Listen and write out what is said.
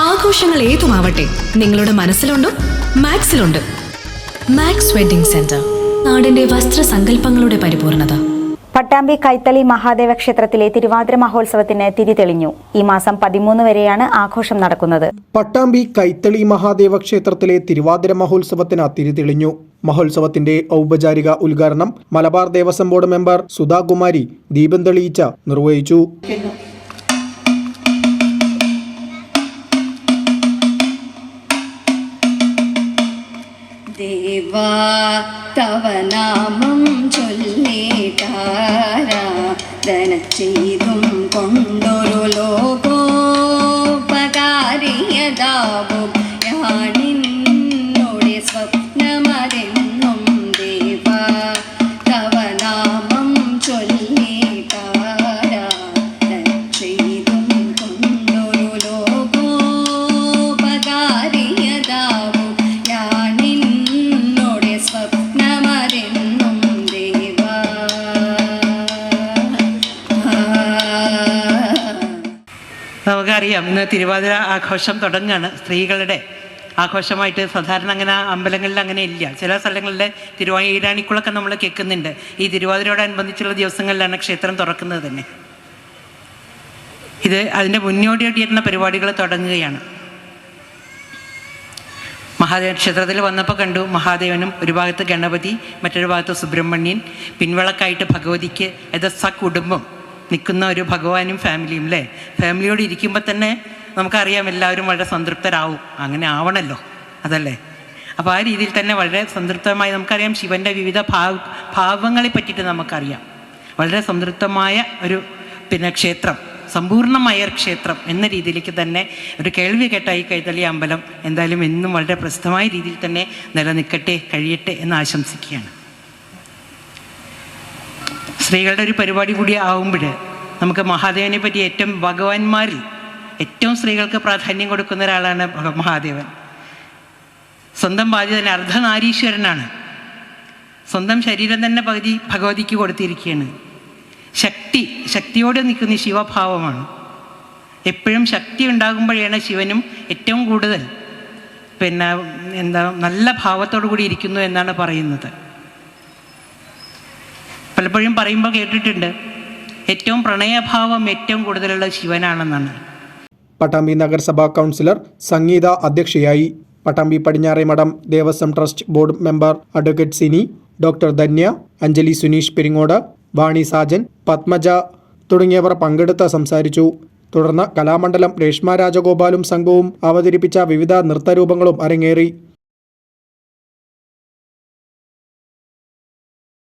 ആഘോഷങ്ങൾ ഏതുമാവട്ടെ നിങ്ങളുടെ മനസ്സിലുണ്ടോ മാക്സിലുണ്ട്. മാക്സ് വെഡിംഗ് സെന്റർ നാടിന്റെ വസ്ത്രസങ്കല്പങ്ങളുടെ പരിപൂർണത. പട്ടാമ്പി കൈത്തളി മഹാദേവ ക്ഷേത്രത്തിലെ തിരുവാതിര മഹോത്സവത്തിന് തിരി തെളിഞ്ഞു. ഈ മാസം പതിമൂന്ന് വരെയാണ് ആഘോഷം നടക്കുന്നത്. പട്ടാമ്പി കൈത്തളി മഹാദേവ ക്ഷേത്രത്തിലെ തിരുവാതിര മഹോത്സവത്തിന് തിരി തെളിഞ്ഞു. മഹോത്സവത്തിന്റെ ഔപചാരിക ഉദ്ഘാടനം മലബാർ ദേവസ്വം ബോർഡ് മെമ്പർ സുധാകുമാരി ദീപം തെളിയിച്ച നിർവഹിച്ചു. ദേവാ തവ നാമം ചൊല്ലിട്ടാരാധന ചെയ്തും കൊണ്ടൊരു ലോകോപകാരിയതാവും നമുക്കറിയാം ഇന്ന് തിരുവാതിര ആഘോഷം തുടങ്ങുകയാണ് സ്ത്രീകളുടെ ആഘോഷമായിട്ട് സാധാരണ അങ്ങനെ അമ്പലങ്ങളിൽ അങ്ങനെ ഇല്ല. ചില സ്ഥലങ്ങളിൽ തിരുവാ ഈരാണിക്കുളൊക്കെ നമ്മൾ കേൾക്കുന്നുണ്ട്. ഈ തിരുവാതിരയോടനുബന്ധിച്ചുള്ള ദിവസങ്ങളിലാണ് ക്ഷേത്രം തുറക്കുന്നത് തന്നെ. ഇത് അതിന്റെ മുന്നോടിയായിട്ടുള്ള പരിപാടികൾ തുടങ്ങുകയാണ്. മഹാദേവ ക്ഷേത്രത്തിൽ വന്നപ്പോൾ കണ്ടു മഹാദേവനും ഒരു ഭാഗത്ത് ഗണപതി മറ്റൊരു ഭാഗത്ത് സുബ്രഹ്മണ്യൻ പിൻവിളക്കായിട്ട് ഭഗവതിക്ക് സ കുടുംബം. നിൽക്കുന്ന ഒരു ഭഗവാനും ഫാമിലിയും അല്ലേ ഫാമിലിയോട് ഇരിക്കുമ്പോൾ തന്നെ നമുക്കറിയാം എല്ലാവരും വളരെ സംതൃപ്തരാവും. അങ്ങനെ ആവണല്ലോ. അതല്ലേ? അപ്പോൾ ആ രീതിയിൽ തന്നെ വളരെ സംതൃപ്തമായി നമുക്കറിയാം ശിവന്റെ വിവിധ ഭാവ ഭാവങ്ങളെ പറ്റിയിട്ട് നമുക്കറിയാം. വളരെ സംതൃപ്തമായ ഒരു പിന്നെ ക്ഷേത്രം സമ്പൂർണമായ ക്ഷേത്രം എന്ന രീതിയിലേക്ക് തന്നെ ഒരു കേൾവി കേട്ട ഈ കൈതളി അമ്പലം എന്തായാലും എന്നും വളരെ പ്രസിദ്ധമായ രീതിയിൽ തന്നെ നിലനിൽക്കട്ടെ കഴിയട്ടെ എന്ന് ആശംസിക്കുകയാണ്. സ്ത്രീകളുടെ ഒരു പരിപാടി കൂടി ആവുമ്പോൾ നമുക്ക് മഹാദേവനെ പറ്റി ഏറ്റവും ഭഗവാന്മാരിൽ ഏറ്റവും സ്ത്രീകൾക്ക് പ്രാധാന്യം കൊടുക്കുന്ന ഒരാളാണ് മഹാദേവൻ. സ്വന്തം ബാധ്യത അർദ്ധനാരീശ്വരനാണ്. സ്വന്തം ശരീരം തന്നെ പകുതി ഭഗവതിക്ക് കൊടുത്തിരിക്കുകയാണ്. ശക്തി ശക്തിയോട് നിൽക്കുന്ന ശിവഭാവമാണ്. എപ്പോഴും ശക്തി ഉണ്ടാകുമ്പോഴാണ് ശിവനും ഏറ്റവും കൂടുതൽ പിന്നെ എന്താ നല്ല ഭാവത്തോടു കൂടി ഇരിക്കുന്നു എന്നാണ് പറയുന്നത്. പലപ്പോഴും പറയുമ്പോൾ കേട്ടിട്ടുണ്ട്. ഏറ്റവും പ്രണയഭാവം ഏറ്റവും കൂടുതലുള്ള ശിവനാണെന്നാണ്. പട്ടാമ്പി നഗരസഭാ കൗൺസിലർ സംഗീത അധ്യക്ഷയായി. പട്ടാമ്പി പടിഞ്ഞാറേ മഠം Devaswom trust board member advocate Sini doctor Dhanya Anjali Suneesh Peringode Vani Sajan Padmaja തുടങ്ങിയവർ പങ്കെടുത്ത് സംസാരിച്ചു. തുടർന്ന് കലാമണ്ഡലം രേഷ്മ രാജഗോപാലും സംഘവും അവതരിപ്പിച്ച വിവിധ നൃത്തരൂപങ്ങളും അരങ്ങേറി.